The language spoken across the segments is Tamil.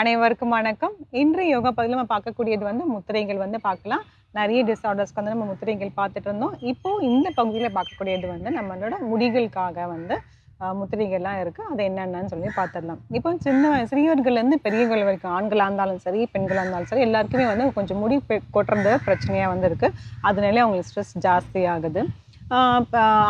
அனைவருக்கும் வணக்கம். இன்று யோகா பதில் நம்ம பார்க்கக்கூடியது வந்து முத்திரைகள் வந்து பார்க்கலாம். நிறைய டிஸார்டர்ஸ்க்கு வந்து நம்ம முத்திரைகள் பார்த்துட்டு இருந்தோம். இப்போ இந்த பகுதியில் பார்க்கக்கூடியது வந்து நம்மளோட முடிகளுக்காக வந்து முத்திரைகள்லாம் இருக்குது அது என்னென்னு சொல்லி பார்த்துடலாம். இப்போ சின்ன சிறியவர்கள்லேருந்து பெரியவர்கள் வரைக்கும் ஆண்களாக இருந்தாலும் சரி பெண்களாக இருந்தாலும் சரி எல்லாருக்குமே வந்து கொஞ்சம் முடி பெ- கொட்டுறது பிரச்சனையாக வந்து இருக்குது அதனாலே அவங்களுக்கு ஸ்ட்ரெஸ் ஜாஸ்தி ஆகுது.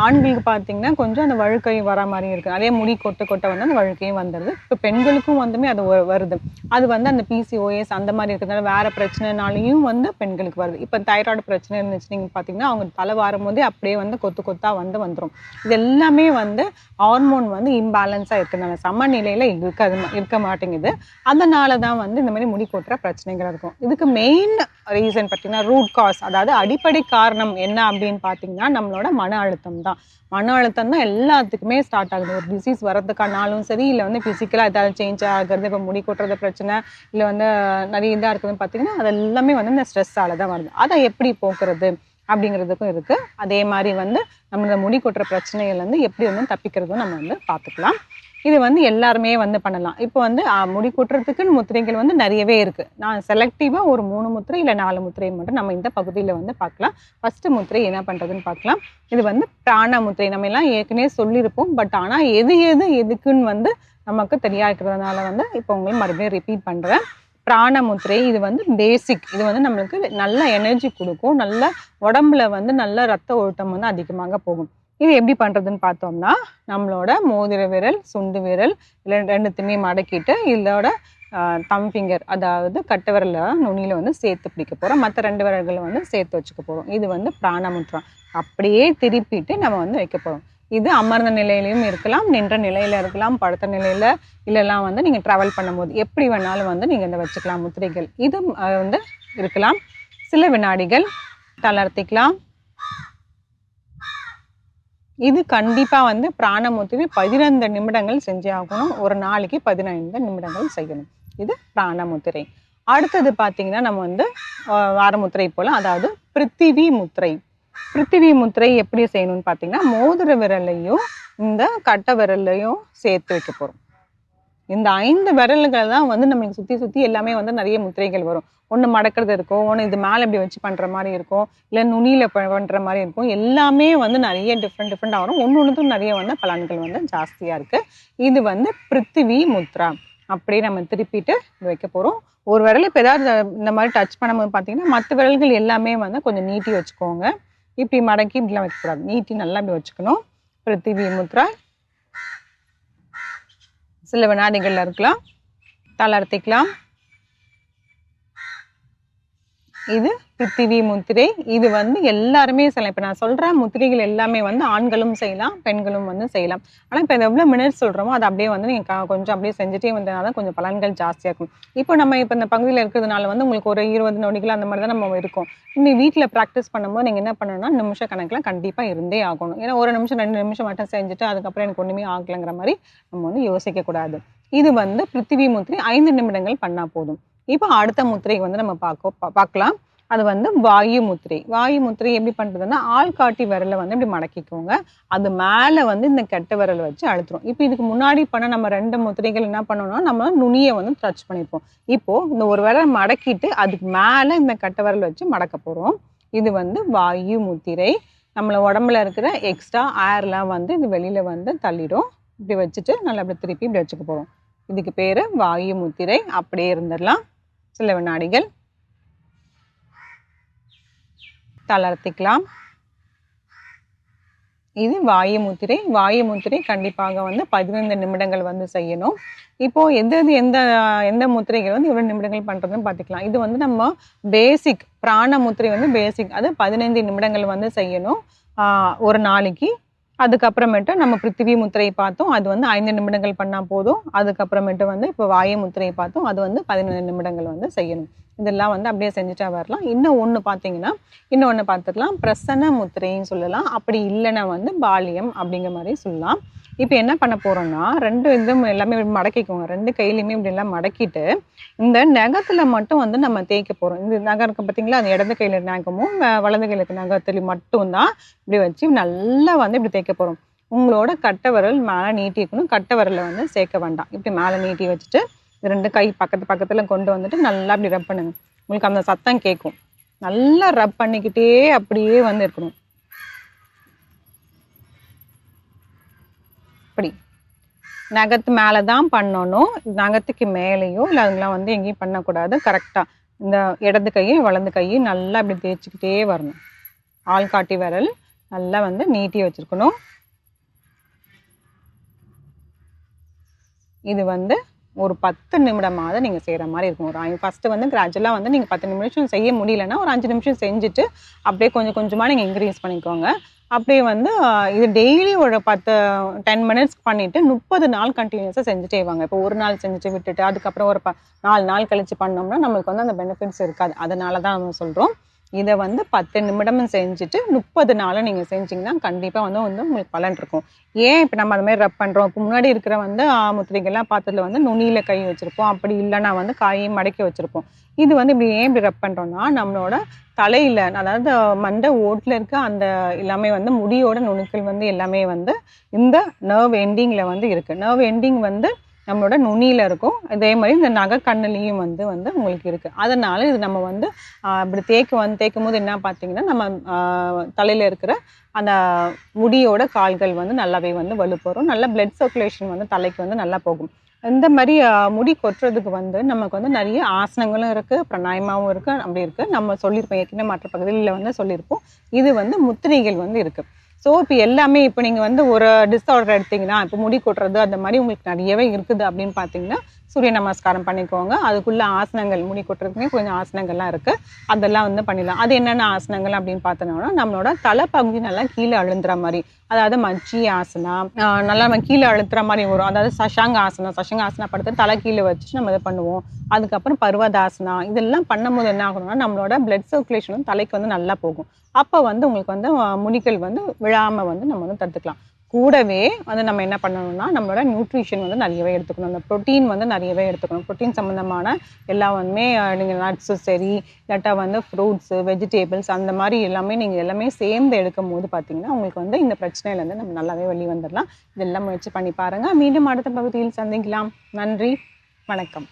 ஆண்களுக்கு பார்த்தீங்கன்னா கொஞ்சம் அந்த வழுக்கை வர மாதிரி இருக்குது அதே முடி கொட்ட கொட்ட வந்து அந்த வழுக்கையும் வந்துடுது இப்போ பெண்களுக்கும் வந்துமே அது வருது. அது வந்து அந்த பிசிஓஎஸ் அந்த மாதிரி இருக்கிறதுனால வேறு பிரச்சனைனாலையும் வந்து பெண்களுக்கு வருது. இப்போ தைராய்டு பிரச்சனை இருந்துச்சு நீங்கள் பார்த்தீங்கன்னா அவங்க தலை வாரும் போதே அப்படியே வந்து கொத்து கொத்தாக வந்து வந்துடும் இது எல்லாமே வந்து ஹார்மோன் வந்து இம்பேலன்ஸாக இருக்கிறதுனால சமநிலையில் இருக்காது இருக்க மாட்டேங்குது. அதனால தான் வந்து இந்த மாதிரி முடி கொட்டுற பிரச்சனைகள் இருக்கும். இதுக்கு மெயின் ரீசன் பார்த்தீங்கன்னா ரூட் காஸ் அதாவது அடிப்படை காரணம் என்ன அப்படின்னு பார்த்தீங்கன்னா நம்மளோட மன அழுத்தம் தான் மன அழுத்தம் தான் எல்லாத்துக்குமே ஸ்டார்ட் ஆகுது. ஒரு டிசீஸ் வரதுக்கானாலும் சரி இல்லை வந்து ஃபிசிக்கலாக ஏதாவது சேஞ்ச் ஆகிறது இப்போ முடி கொட்டுறது பிரச்சனை இல்லை வந்து நிறைய இதாக இருக்குதுன்னு பார்த்தீங்கன்னா அது எல்லாமே வந்து இந்த ஸ்ட்ரெஸ்ஸால தான் வருது. அதை எப்படி போக்குறது அப்படிங்கிறதுக்கும் இருக்கு. அதே மாதிரி வந்து நம்ம இந்த முடி கொட்டுற பிரச்சனைகள் எப்படி வந்து தப்பிக்கிறதும் நம்ம வந்து பார்த்துக்கலாம் இது வந்து எல்லாருமே வந்து பண்ணலாம். இப்போ வந்து முடி கொட்டுறதுக்குன்னு முத்திரைகள் வந்து நிறையவே இருக்குது நான் செலக்டிவாக ஒரு மூணு முத்திரை இல்லை நாலு முத்திரை மட்டும் நம்ம இந்த பகுதியில் வந்து பார்க்கலாம். ஃபஸ்ட்டு முத்திரை என்ன பண்ணுறதுன்னு பார்க்கலாம். இது வந்து பிராண முத்திரை. நம்ம எல்லாம் ஏற்கனவே சொல்லியிருப்போம். பட் ஆனால் எது எது எதுக்குன்னு வந்து நமக்கு தெரியாதுக்கிறதுனால வந்து இப்போ உங்களுக்கு மறுபடியும் ரிப்பீட் பண்ணுறேன் பிராண முத்திரை இது வந்து பேசிக் இது வந்து நம்மளுக்கு நல்ல எனர்ஜி கொடுக்கும். நல்ல உடம்புல வந்து நல்ல ரத்த ஓட்டம் வந்து அதிகமாக போகும். இது எப்படி பண்ணுறதுன்னு பார்த்தோம்னா நம்மளோட மோதிர விரல் சுண்டு விரல் இல்லை ரெண்டுத்தையுமே மடக்கிட்டு இதோட தம் ஃபிங்கர் அதாவது கட்டை விரலில் நுனியில் வந்து சேர்த்து பிடிக்க போகிறோம் மற்ற ரெண்டு விரல்களை வந்து சேர்த்து வச்சுக்க போகிறோம் இது வந்து பிராணமுற்றம். அப்படியே திருப்பிட்டு நம்ம வந்து வைக்க போகிறோம் இது அமர்ந்த நிலையிலையும் இருக்கலாம் நின்ற நிலையில் இருக்கலாம் படுத்த நிலையில் இல்லைலாம் வந்து நீங்கள் ட்ராவல் பண்ணும்போது எப்படி வேணாலும் வந்து நீங்கள் இந்த வச்சுக்கலாம் முத்திரைகள். இது வந்து இருக்கலாம். சில வினாடிகள் தளர்த்திக்கலாம். இது கண்டிப்பாக வந்து பிராணமுத்திரை பதினைந்து நிமிடங்கள் செஞ்சே ஆகணும். ஒரு நாளைக்கு பதினைந்து நிமிடங்கள் செய்யணும். இது பிராணமுத்திரை அடுத்தது பார்த்தீங்கன்னா நம்ம வந்து வாரமுத்திரை போல் அதாவது பிருத்திவி முத்திரை. பிருத்திவி முத்திரை எப்படி செய்யணும்னு பார்த்தீங்கன்னா மோதிர விரலையும் இந்த கட்டை விரலையும் சேர்த்து வைக்க போகிறோம் இந்த ஐந்து விரல்கள் தான் வந்து நம்ம சுற்றி சுற்றி எல்லாமே வந்து நிறைய முத்திரைகள் வரும். ஒன்று மடக்கிறது இருக்கும் ஒன்று இது மேலே இப்படி வச்சு பண்ணுற மாதிரி இருக்கும் இல்லை நுனியில் பண்ணுற மாதிரி இருக்கும். எல்லாமே வந்து நிறைய டிஃப்ரெண்ட் டிஃப்ரெண்ட்டாக வரும். ஒன்று ஒன்றுக்கும் நிறைய வந்து பலன்கள் வந்து ஜாஸ்தியாக இருக்குது இது வந்து பிருத்திவி முத்ரா அப்படியே நம்ம திருப்பிட்டு வைக்க போகிறோம் ஒரு விரல் இப்போ ஏதாவது இந்த மாதிரி டச் பண்ணும்போது பார்த்தீங்கன்னா மற்ற விரல்கள் எல்லாமே வந்து கொஞ்சம் நீட்டி வச்சுக்கோங்க. இப்படி மடக்கி இப்படிலாம் வைக்கக்கூடாது. நீட்டி நல்லா இப்படி வச்சுக்கணும். பிருத்திவி முத்ரா சில வினாடிகளில் இருக்கலாம் தளர்த்திக்கலாம். இது பித்திவி முத்திரை. இது வந்து எல்லாருமே செய்யலாம். இப்போ நான் சொல்கிற முத்திரைகள் எல்லாமே வந்து ஆண்களும் செய்யலாம் பெண்களும் வந்து செய்யலாம். ஆனால் இப்போ எவ்வளோ மினிட்ஸ் சொல்கிறோமோ அதை அப்படியே வந்து நீங்கள் கொஞ்சம் அப்படியே செஞ்சுட்டே வந்ததுனால தான் கொஞ்சம் பலன்கள் ஜாஸ்தியாக இருக்கும். இப்போ நம்ம இப்போ இந்த பகுதியில் இருக்கிறதுனால வந்து உங்களுக்கு ஒரு இருபது நொடிகள் அந்த மாதிரி தான் நம்ம இருக்கும். இன்னும் வீட்டில் ப்ராக்டிஸ் பண்ணும்போது நீங்கள் என்ன பண்ணணும்னா நிமிஷ கணக்கில் கண்டிப்பாக இருந்தே ஆகணும். ஏன்னா ஒரு நிமிஷம் ரெண்டு நிமிஷம் மட்டும் செஞ்சுட்டு அதுக்கப்புறம் எனக்கு ஒன்றுமே ஆகலைங்கிற மாதிரி நம்ம வந்து யோசிக்கக்கூடாது. இது வந்து பிருத்திவி முத்திரை ஐந்து நிமிடங்கள் பண்ணால் போதும். இப்போ அடுத்த முத்திரை வந்து நம்ம பார்க்க பார்க்கலாம். அது வந்து வாயு முத்திரை. வாயு முத்திரை எப்படி பண்ணுறதுன்னா ஆள்காட்டி விரலை வந்து இப்படி மடக்கிக்கோங்க. அது மேலே வந்து இந்த கெட்ட விரல் வச்சு அழுத்துறோம் இப்போ இதுக்கு முன்னாடி பண்ண நம்ம ரெண்டு முத்திரைகள் என்ன பண்ணணும்னா நம்ம நுனியை வந்து டச் பண்ணியிருப்போம் இப்போது இந்த ஒரு விரல் மடக்கிட்டு அதுக்கு மேலே இந்த கெட்ட விரல் வச்சு மடக்க போகிறோம் இது வந்து வாயு முத்திரை. நம்மளை உடம்புல இருக்கிற எக்ஸ்ட்ரா ஏர்லாம் வந்து இது வெளியில் வந்து தள்ளிடும். இப்படி வச்சுட்டு நல்லா இப்படி திருப்பி இப்படி வச்சுக்க போகிறோம் இதுக்கு பேர் வாயு முத்திரை. அப்படியே இருந்துடலாம். சில வினாடிகள். தளர்த்திக்கலாம். இது வாயு முத்திரை வாயு முத்திரை கண்டிப்பாக வந்து பதினைந்து நிமிடங்கள் வந்து செய்யணும். இப்போ எந்த எது எந்த எந்த முத்திரைகள் வந்து எவ்வளவு நிமிடங்கள் பண்றதுன்னு பார்த்துக்கலாம். இது வந்து நம்ம பேசிக் பிராண முத்திரை வந்து பேசிக் அது பதினைந்து நிமிடங்கள் வந்து செய்யணும். ஆஹ் ஒரு நாளைக்கு. அதுக்கப்புறமேட்டு நம்ம பிருத்திவி முத்திரையை பார்த்தோம். அது வந்து ஐந்து நிமிடங்கள் பண்ணால் போதும். அதுக்கப்புறமேட்டு வந்து இப்போ வாயு முத்திரையை பார்த்தோம். அது வந்து பதினொன்று நிமிடங்கள் வந்து செய்யணும். இதெல்லாம் வந்து அப்படியே செஞ்சுட்டா வரலாம். இன்னும் ஒன்று பார்த்தீங்கன்னா இன்னொன்று பார்த்துக்கலாம் பிரசன்ன முத்திரைன்னு சொல்லலாம். அப்படி இல்லைன்னா வந்து பாலியம் அப்படிங்கிற மாதிரி சொல்லலாம். இப்போ என்ன பண்ண போறோம்னா ரெண்டு இதுவும் எல்லாமே மடக்கிக்கோங்க ரெண்டு கையிலையுமே இப்படி எல்லாம் மடக்கிட்டு இந்த நகத்துல மட்டும் வந்து நம்ம தேய்க்க போறோம். இந்த நகம் இருக்கு பார்த்தீங்களா அந்த இடது கையில நகமும் வலது கையில இருக்க மட்டும் மட்டும்தான் இப்படி வச்சு நல்லா வந்து இப்படி தேய்க்க போறோம். உங்களோட கட்டை விரல் மேலே நீட்டி இருக்கணும் கட்டை விரலை வந்து சேர்க்க வேண்டாம். இப்படி மேலே நீட்டி வச்சுட்டு ரெண்டு கை பக்கத்து பக்கத்தில் கொண்டு வந்துட்டு நல்லா அப்படி ரப் பண்ணுங்க. உங்களுக்கு அந்த சத்தம் கேட்கும் நல்லா ரப் பண்ணிக்கிட்டே அப்படியே வந்து இருக்கணும். அப்படி நகத்து மேலே தான் பண்ணணும். நகத்துக்கு மேலேயோ இல்லை அதெல்லாம் வந்து எங்கேயும் பண்ணக்கூடாது. கரெக்டாக இந்த இடது கையும் வலது கையும் நல்லா இப்படி தேய்ச்சிக்கிட்டே வரணும். ஆள்காட்டி விரல் நல்லா வந்து நீட்டி வச்சுருக்கணும். இது வந்து ஒரு பத்து நிமிடமாவது நீங்கள் செய்கிற மாதிரி இருக்கும் ஒரு ஃபஸ்ட்டு வந்து கிராஜுவலாக வந்து நீங்கள் பத்து நிமிஷம் செய்ய முடியலன்னா ஒரு அஞ்சு நிமிஷம் செஞ்சுட்டு அப்படியே கொஞ்சம் கொஞ்சமாக நீங்கள் இன்க்ரீஸ் பண்ணிக்கோங்க. அப்படியே வந்து இது டெய்லி ஒரு பத்து டென் மினிட்ஸ் பண்ணிவிட்டு முப்பது நாள் கண்டினியூஸாக செஞ்சுட்டே வாங்க. இப்போ ஒரு நாள் செஞ்சுட்டு விட்டுட்டு அதுக்கப்புறம் ஒரு ப நாலு நாள் கழிச்சு பண்ணோம்னா நம்மளுக்கு வந்து அந்த பெனிஃபிட்ஸ் இருக்காது. அதனால தான் நம்ம சொல்கிறோம் இதை வந்து பத்து நிமிடமும் செஞ்சுட்டு முப்பது நாளும் நீங்கள் செஞ்சிங்கன்னா கண்டிப்பாக வந்து வந்து உங்களுக்கு பலன் இருக்கும். ஏன் இப்போ நம்ம அது மாதிரி ரப் பண்ணுறோம் இப்போ முன்னாடி இருக்கிற வந்து முத்திரைகள்லாம் பார்த்ததுல வந்து நுனியில் கை வச்சுருப்போம். அப்படி இல்லைன்னா வந்து காயை மடக்கி வச்சுருப்போம். இது வந்து இப்படி ஏன் இப்படி ரப் பண்ணுறோம்னா நம்மளோட தலையில் அதாவது மண்டை ஓட்டில் இருக்க அந்த எல்லாமே வந்து முடியோட நுணுக்கள் வந்து எல்லாமே வந்து இந்த நர்வ் எண்டிங்கில் வந்து இருக்குது நர்வ் எண்டிங் வந்து நம்மளோட நுனியில் இருக்கும். அதே மாதிரி இந்த நகை கண்ணுலேயும் வந்து வந்து உங்களுக்கு இருக்குது அதனால் இது நம்ம வந்து இப்படி தேய்க்க வந்து தேய்க்கும் போது என்ன பார்த்தீங்கன்னா நம்ம தலையில் இருக்கிற அந்த முடியோட கால்கள் வந்து நல்லாவே வந்து வலுப்பெறும். நல்ல பிளட் சர்க்குலேஷன் வந்து தலைக்கு வந்து நல்லா போகும். இந்த மாதிரி முடி கொட்டுறதுக்கு வந்து நமக்கு வந்து நிறைய ஆசனங்களும் இருக்குது பிரணாயமாவும் இருக்குது அப்படி இருக்குது நம்ம சொல்லியிருப்போம் ஏற்கனவே மற்ற பகுதிகளில் வந்து சொல்லியிருப்போம். இது வந்து முத்திரைகள் வந்து இருக்குது ஸோ இப்போ எல்லாமே இப்போ நீங்கள் வந்து ஒரு டிஸ்ஆர்டர் எடுத்தீங்கன்னா இப்போ முடி கொட்டுறது அந்த மாதிரி உங்களுக்கு நிறையவே இருக்குது அப்படின்னு பார்த்தீங்கன்னா சூரிய நமஸ்காரம் பண்ணிக்கோங்க. அதுக்குள்ளே ஆசனங்கள் முடி கொட்டுறதுக்குமே கொஞ்சம் ஆசனங்கள்லாம் இருக்குது அதெல்லாம் வந்து பண்ணிடலாம். அது என்னென்ன ஆசனங்கள் அப்படின்னு பார்த்தோம்னா நம்மளோட தலைப்பகுதி நல்லா கீழே அழுந்துற மாதிரி அதாவது மச்சி ஆசனம் நல்லா நம்ம கீழே அழுத்துற மாதிரி வரும். அதாவது சஷாங்க ஆசனம் சஷாங்க ஆசனா படுத்து தலை கீழே வச்சு நம்ம இதை பண்ணுவோம். அதுக்கப்புறம் பருவதாசனா இதெல்லாம் பண்ணும்போது என்ன ஆகணும்னா நம்மளோட பிளட் சர்க்குலேஷனும் தலைக்கு வந்து நல்லா போகும். அப்போ வந்து உங்களுக்கு வந்து ஆஹ் முடிகள் வந்து விழாமல் வந்து நம்ம வந்து தடுத்துக்கலாம். கூடவே வந்து நம்ம என்ன பண்ணணும்னா நம்மளோட நியூட்ரிஷன் வந்து நிறையவே எடுத்துக்கணும். அந்த ப்ரோட்டீன் வந்து நிறையவே எடுத்துக்கணும். ப்ரோட்டீன் சம்மந்தமான எல்லாமே நீங்கள் நட்ஸும் சரி இல்லாட்டா வந்து ஃப்ரூட்ஸு வெஜிடேபிள்ஸ் அந்த மாதிரி எல்லாமே நீங்கள் எல்லாமே சேர்ந்து எடுக்கும் போது பார்த்தீங்கன்னா உங்களுக்கு வந்து இந்த பிரச்சனையிலேருந்து நம்ம நல்லாவே வெளியே வந்துடலாம் இதெல்லாம் முயற்சி பண்ணி பாருங்கள் மீண்டும் அடுத்த பகுதியில் சந்திக்கலாம். நன்றி. வணக்கம்.